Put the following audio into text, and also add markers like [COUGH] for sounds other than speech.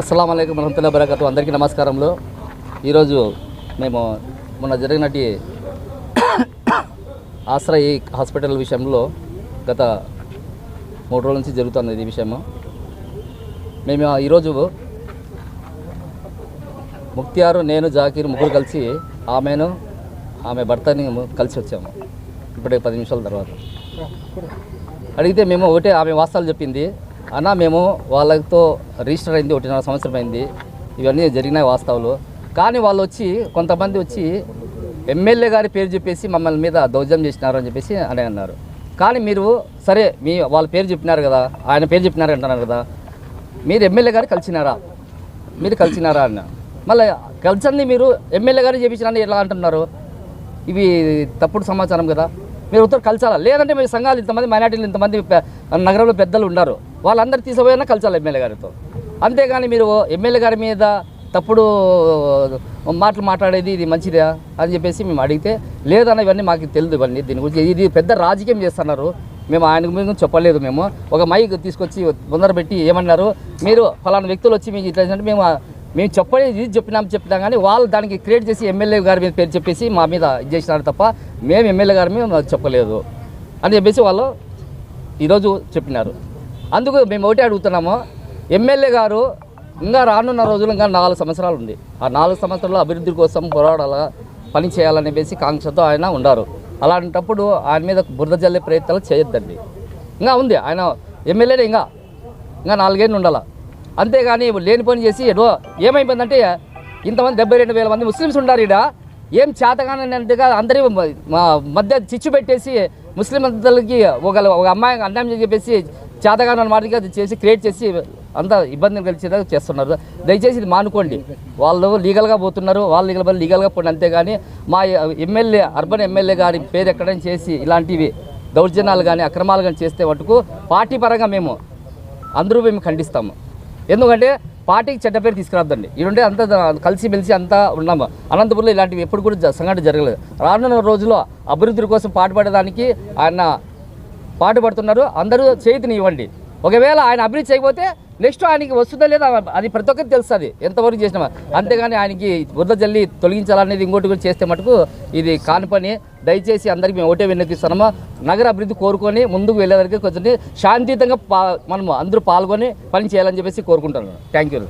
అస్సలం అయికం రహమతుల్లా బరకతు అందరికీ నమస్కారంలో ఈరోజు మేము మొన్న జరిగినటి [COUGHS] ఆశ్రయ హాస్పిటల్ విషయంలో గత మూడు రోజుల నుంచి జరుగుతుంది ఈ విషయము. మేము ఈరోజు ముక్తియారు నేను జాకీర్ ముగ్గురు కలిసి ఆమెను ఆమె భర్తని కలిసి వచ్చాము. ఇప్పుడే పది నిమిషాల తర్వాత. అడిగితే మేము ఒకటే ఆమె వాస్తవాలు చెప్పింది. అన్న మేము వాళ్ళతో రిజిస్టర్ అయింది ఒకటిన్నర సంవత్సరం అయింది. ఇవన్నీ జరిగినాయి వాస్తవాలు. కానీ వాళ్ళు వచ్చి కొంతమంది వచ్చి ఎమ్మెల్యే గారి పేరు చెప్పేసి మమ్మల్ని మీద దౌర్జం చేసినారు అని చెప్పేసి అని అన్నారు. కానీ మీరు సరే మీ వాళ్ళ పేరు చెప్పినారు కదా ఆయన పేరు చెప్పినారు అంటున్నారు కదా మీరు ఎమ్మెల్యే గారు కలిసినారా? మీరు కలిసినారా అన్న? మళ్ళీ కలిసింది మీరు ఎమ్మెల్యే గారు చేపించినారని ఎలా అంటున్నారు? ఇవి తప్పుడు సమాచారం కదా. మీరు ఉత్తర కలిసారా? లేదంటే మీ సంఘాలు ఇంతమంది మైనార్టీలు ఇంతమంది నగరంలో పెద్దలు ఉన్నారు. వాళ్ళందరూ తీసుకుపోయినా కలిసాలి ఎమ్మెల్యే గారితో. అంతేగాని మీరు ఎమ్మెల్యే గారి మీద తప్పుడు మాటలు మాట్లాడేది ఇది మంచిదా అని చెప్పేసి మేము అడిగితే లేదన్న ఇవన్నీ మాకు తెలియదు ఇవన్నీ. దీని గురించి ఇది పెద్ద రాజకీయం చేస్తున్నారు. మేము ఆయన మీద చెప్పలేదు మేము. ఒక మైక్ తీసుకొచ్చి ముందర పెట్టి ఏమన్నారు మీరు ఫలానా వ్యక్తులు వచ్చి మీకు ఇట్లా మేము మేము చెప్పలేదు ఇది చెప్పినాం చెప్పినాం కానీ వాళ్ళు దానికి క్రియేట్ చేసి ఎమ్మెల్యే గారి మీద పేరు చెప్పేసి మా మీద ఇది చేసినారు తప్ప మేము ఎమ్మెల్యే గారి మీద చెప్పలేదు. అని చెప్పేసి వాళ్ళు ఈరోజు చెప్పినారు. అందుకు మేము ఒకటి అడుగుతున్నాము. ఎమ్మెల్యే గారు ఇంకా రానున్న రోజులు ఇంకా నాలుగు సంవత్సరాలు ఉంది. ఆ నాలుగు సంవత్సరాలు అభివృద్ధి కోసం పోరాడాల పని చేయాలనేసి కాంక్షతో ఆయన ఉన్నారు అలాంటప్పుడు ఆయన మీద బురద జల్లే ప్రయత్నాలు చేయొద్దండి. ఇంకా ఉంది ఆయన ఎమ్మెల్యేనే ఇంకా ఇంకా నాలుగేళ్ళు ఉండాల. అంతేగాని లేని పని చేసి ఏదో ఏమైపోయిందంటే ఇంతమంది డెబ్బై రెండు వేల మంది ముస్లిమ్స్ ఉన్నారు ఈడ. ఏం చేతగానంటగా అందరి మా మధ్య చిచ్చు పెట్టేసి ముస్లిం అందరికి ఒక ఒక అమ్మాయి అన్యాయం చెప్పేసి చేతగానని మాటగా అది చేసి క్రియేట్ చేసి అంతా ఇబ్బందిని కలిసేదా చేస్తున్నారు. దయచేసి ఇది మానుకోండి. వాళ్ళు లీగల్గా పోతున్నారు. వాళ్ళు లీగల్ పని లీగల్గా పోండి అంతేగాని మా ఎమ్మెల్యే అర్బన్ ఎమ్మెల్యే గారి పేరు ఎక్కడని చేసి ఇలాంటివి దౌర్జన్యాలు కానీ అక్రమాలు కానీ చేస్తే మటుకు పార్టీ పరంగా మేము అందరూ మేము ఖండిస్తాము. ఎందుకంటే పార్టీకి చెడ్డ పేరు తీసుకురాద్దండి ఈడుంటే అంత కలిసి మెలిసి అంతా ఉన్నాము. అనంతపురంలో ఇలాంటివి ఎప్పుడు కూడా సంఘటన జరగలేదు. రానున్న రోజుల్లో అభివృద్ధి కోసం పాటుపడడానికి ఆయన పాటుపడుతున్నారు అందరూ చేతిని ఇవ్వండి. ఒకవేళ ఆయన అభివృద్ధి చేయకపోతే నెక్స్ట్ ఆయనకి వస్తుందా లేదా అది ప్రతి ఒక్కరికి తెలుస్తుంది. ఎంతవరకు చేసినా అంతేగాని ఆయనకి బురద జల్లి తొలగించాలనేది ఇంకోటి కూడా చేస్తే మటుకు ఇది కాని పని. దయచేసి అందరికీ మేము ఒకటే విన్నపిస్తున్నాము. నగర అభివృద్ధి కోరుకొని ముందుకు వెళ్ళేవరకు కొంచెం శాంతియుతంగా పా మనము అందరూ పాల్గొని పని చేయాలని చెప్పేసి కోరుకుంటున్నాను. Thank you